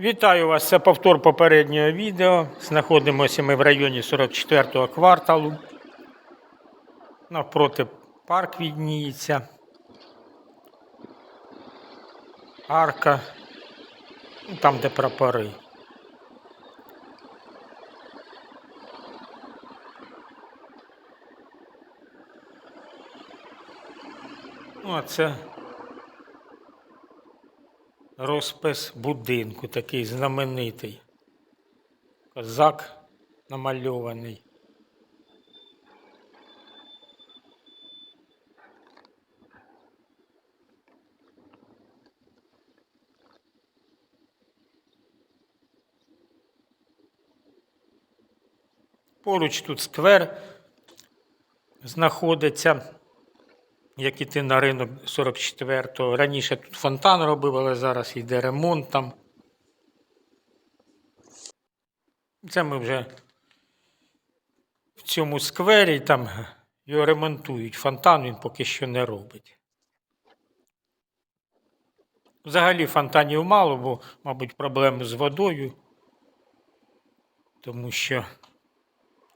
Вітаю вас, це повтор попереднього відео. Знаходимося ми в районі 44-го кварталу. Навпроти парк відніється. Арка. Ну, Там, де прапори. Ну, а це розпис будинку, такий знаменитий. Козак намальований. Поруч тут сквер знаходиться, як іти на ринок 44-го. Раніше тут фонтан робив, але зараз йде ремонт там. Це ми вже в цьому сквері, там його ремонтують. Фонтан він поки що не робить. Взагалі фонтанів мало, бо, мабуть, проблеми з водою. Тому що.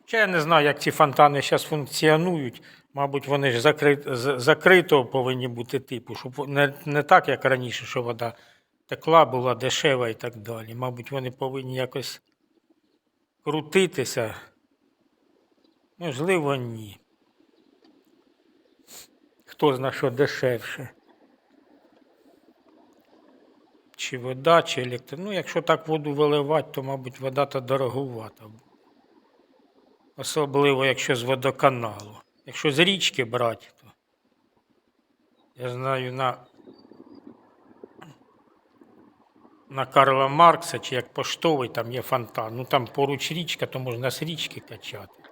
Ще я не знаю, як ці фонтани зараз функціонують. Мабуть, вони ж закри... закрито повинні бути типу, щоб не, не так, як раніше, що вода текла, була дешева і так далі. Мабуть, вони повинні якось крутитися. Можливо, ні. Хто зна, що дешевше. Чи вода, чи електро. Ну, якщо так воду виливати, то, мабуть, вода то дорогувата. Особливо, якщо з водоканалу. Якщо з річки брати, то я знаю на, на Карла Маркса, чи як поштовий, там є фонтан. Ну там поруч річка, то можна з річки качати.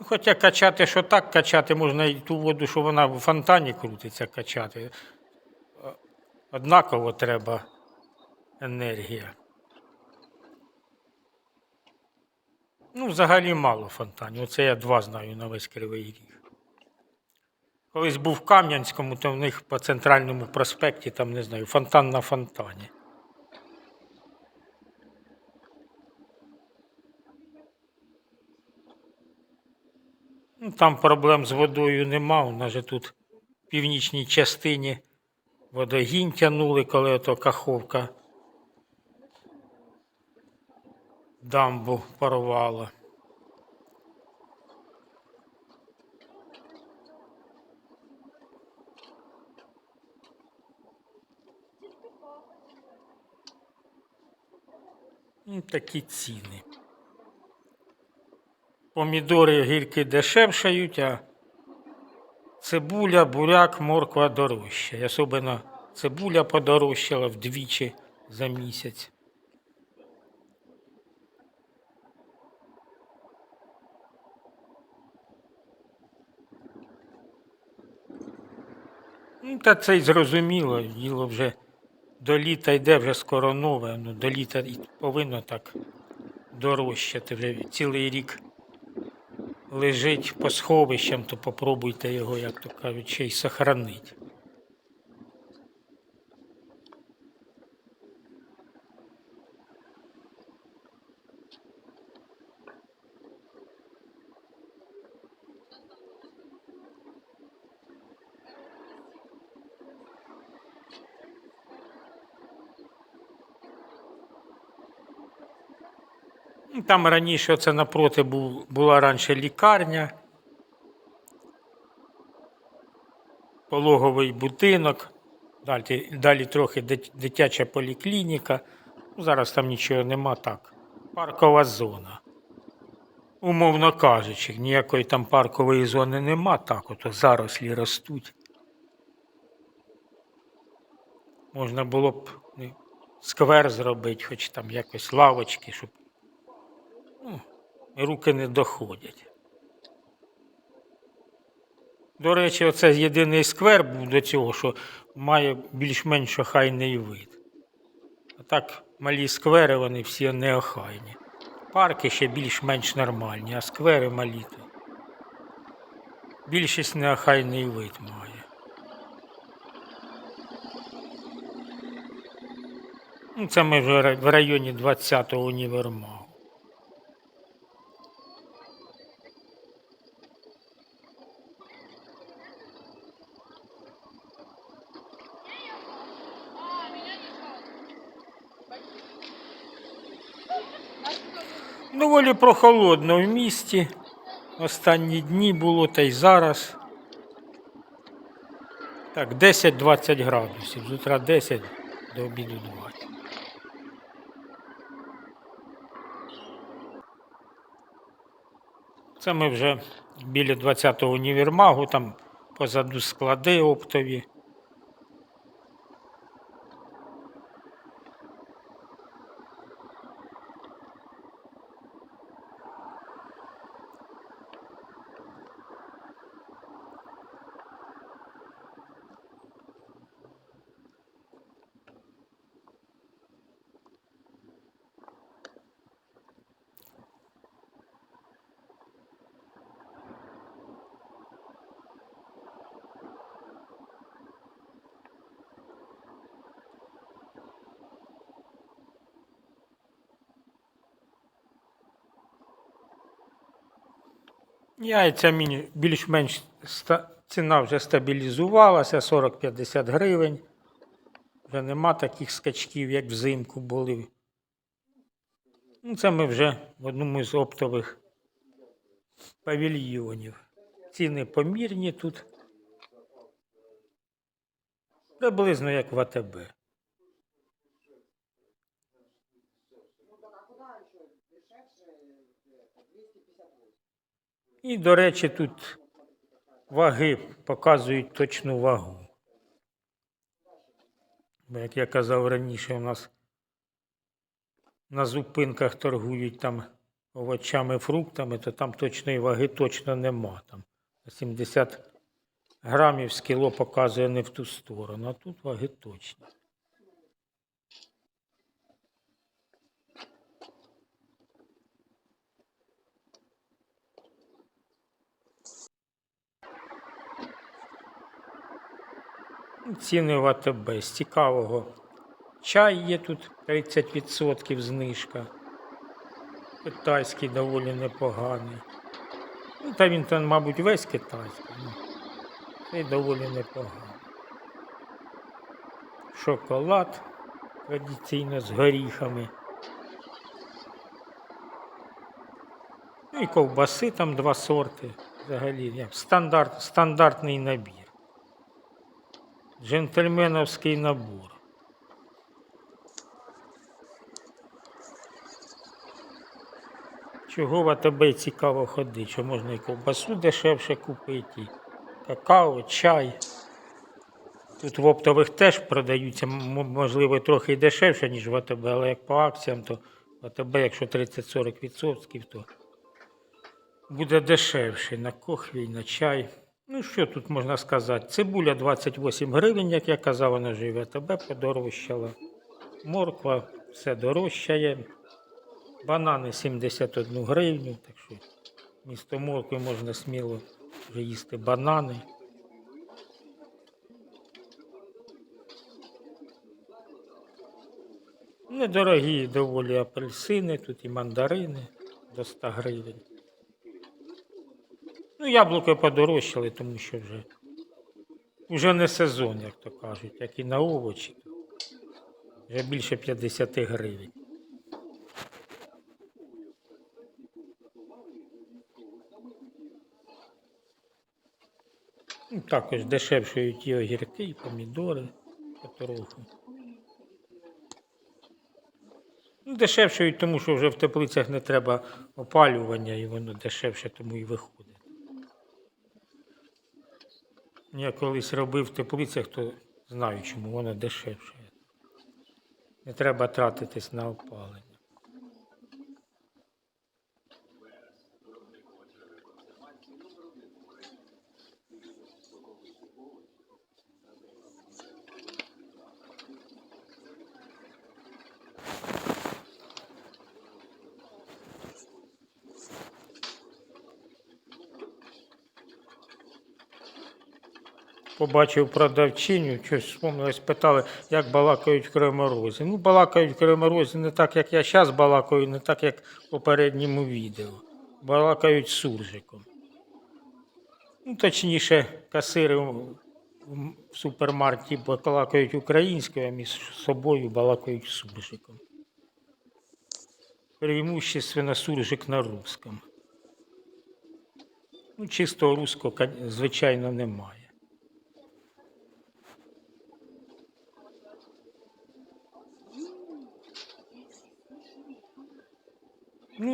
Ну, Хоча качати, що так качати, можна і ту воду, що вона в фонтані крутиться, качати. Однаково треба енергія. Ну, взагалі мало фонтанів. Оце я два знаю на весь Кривий Ріг. Колись був в Кам'янському, то в них по центральному проспекті, там не знаю, фонтан на фонтані. Ну, там проблем з водою нема. У нас же тут в північній частині водогінь тянули, коли ото каховка дамбу порвала. Ну, такі ціни. Помідори гірки дешевшають, а цибуля, буряк, морква дорожча. Особливо цибуля подорожчала вдвічі за місяць. Та це й зрозуміло, діло вже до літа йде вже скоро нове, ну до літа і повинно так дорожчати вже цілий рік лежить по сховищам, то попробуйте його, як то кажуть, ще й сохранити. Там раніше це напроти була раніше лікарня, пологовий будинок, далі, далі трохи дитяча поліклініка. Ну, зараз там нічого нема так. Паркова зона. Умовно кажучи, ніякої там паркової зони нема, так от зарослі ростуть. Можна було б ну, сквер зробити, хоч там якось лавочки, щоб руки не доходять. До речі, оце єдиний сквер був до цього, що має більш-менш охайний вид. А так, малі сквери, вони всі неохайні. Парки ще більш-менш нормальні, а сквери малі то. Більшість неохайний вид має. Ну, це ми вже в районі 20-го універмагу. Доволі прохолодно в місті. Останні дні було та й зараз. Так, 10-20 градусів. З утра 10 до обіду 20. Це ми вже біля 20-го універмагу, там позаду склади оптові. Яйця міні- більш-менш ціна вже стабілізувалася 40-50 гривень. Вже нема таких скачків, як взимку були. Ну, це ми вже в одному з оптових павільйонів. Ціни помірні тут. Приблизно як в АТБ. І, до речі, тут ваги показують точну вагу. Бо, як я казав раніше, у нас на зупинках торгують там овочами, фруктами, то там точної ваги точно нема. Там 70 грамів з кіло показує не в ту сторону, а тут ваги точні. Ціни в АТБ. З цікавого. Чай є тут 30% знижка. Китайський доволі непоганий. Ну, та він там, мабуть, весь китайський. Ну, цей доволі непоганий. Шоколад традиційно з горіхами. Ну і ковбаси там два сорти. Взагалі, стандарт, стандартний набір. Джентльменовський набор. Чого в АТБ цікаво ходити, що можна і ковбасу дешевше купити, і какао, чай. Тут в оптових теж продаються, можливо, трохи дешевше, ніж в АТБ, але як по акціям, то в АТБ, якщо 30-40%, то буде дешевше на кохвій, на чай. Ну, що тут можна сказати? Цибуля 28 гривень, як я казав, вона в АТБ подорожчала. Морква все дорожчає. Банани 71 гривню, так що місто моркви можна сміло вже їсти банани. Недорогі доволі апельсини, тут і мандарини до 100 гривень. Ну, яблуки подорожчали, тому що вже, вже не сезон, як то кажуть, як і на овочі. Вже більше 50 гривень. Ну, також дешевшують і огірки, і помідори потроху. Ну, дешевшують, тому що вже в теплицях не треба опалювання, і воно дешевше тому і виходить. Я колись робив в теплицях, то знаю, чому воно дешевше. Не треба тратитись на опалення. Побачив продавчиню, щось вспомнилось, питали, як балакають в Кривоморозі. Ну, балакають в Кривоморозі не так, як я зараз балакаю, не так, як в попередньому відео. Балакають суржиком. Ну, точніше, касири в супермаркеті балакають українською, а між собою балакають суржиком. Преимущественно суржик на русском. Ну, чистого руського, кон- звичайно, немає. Ну,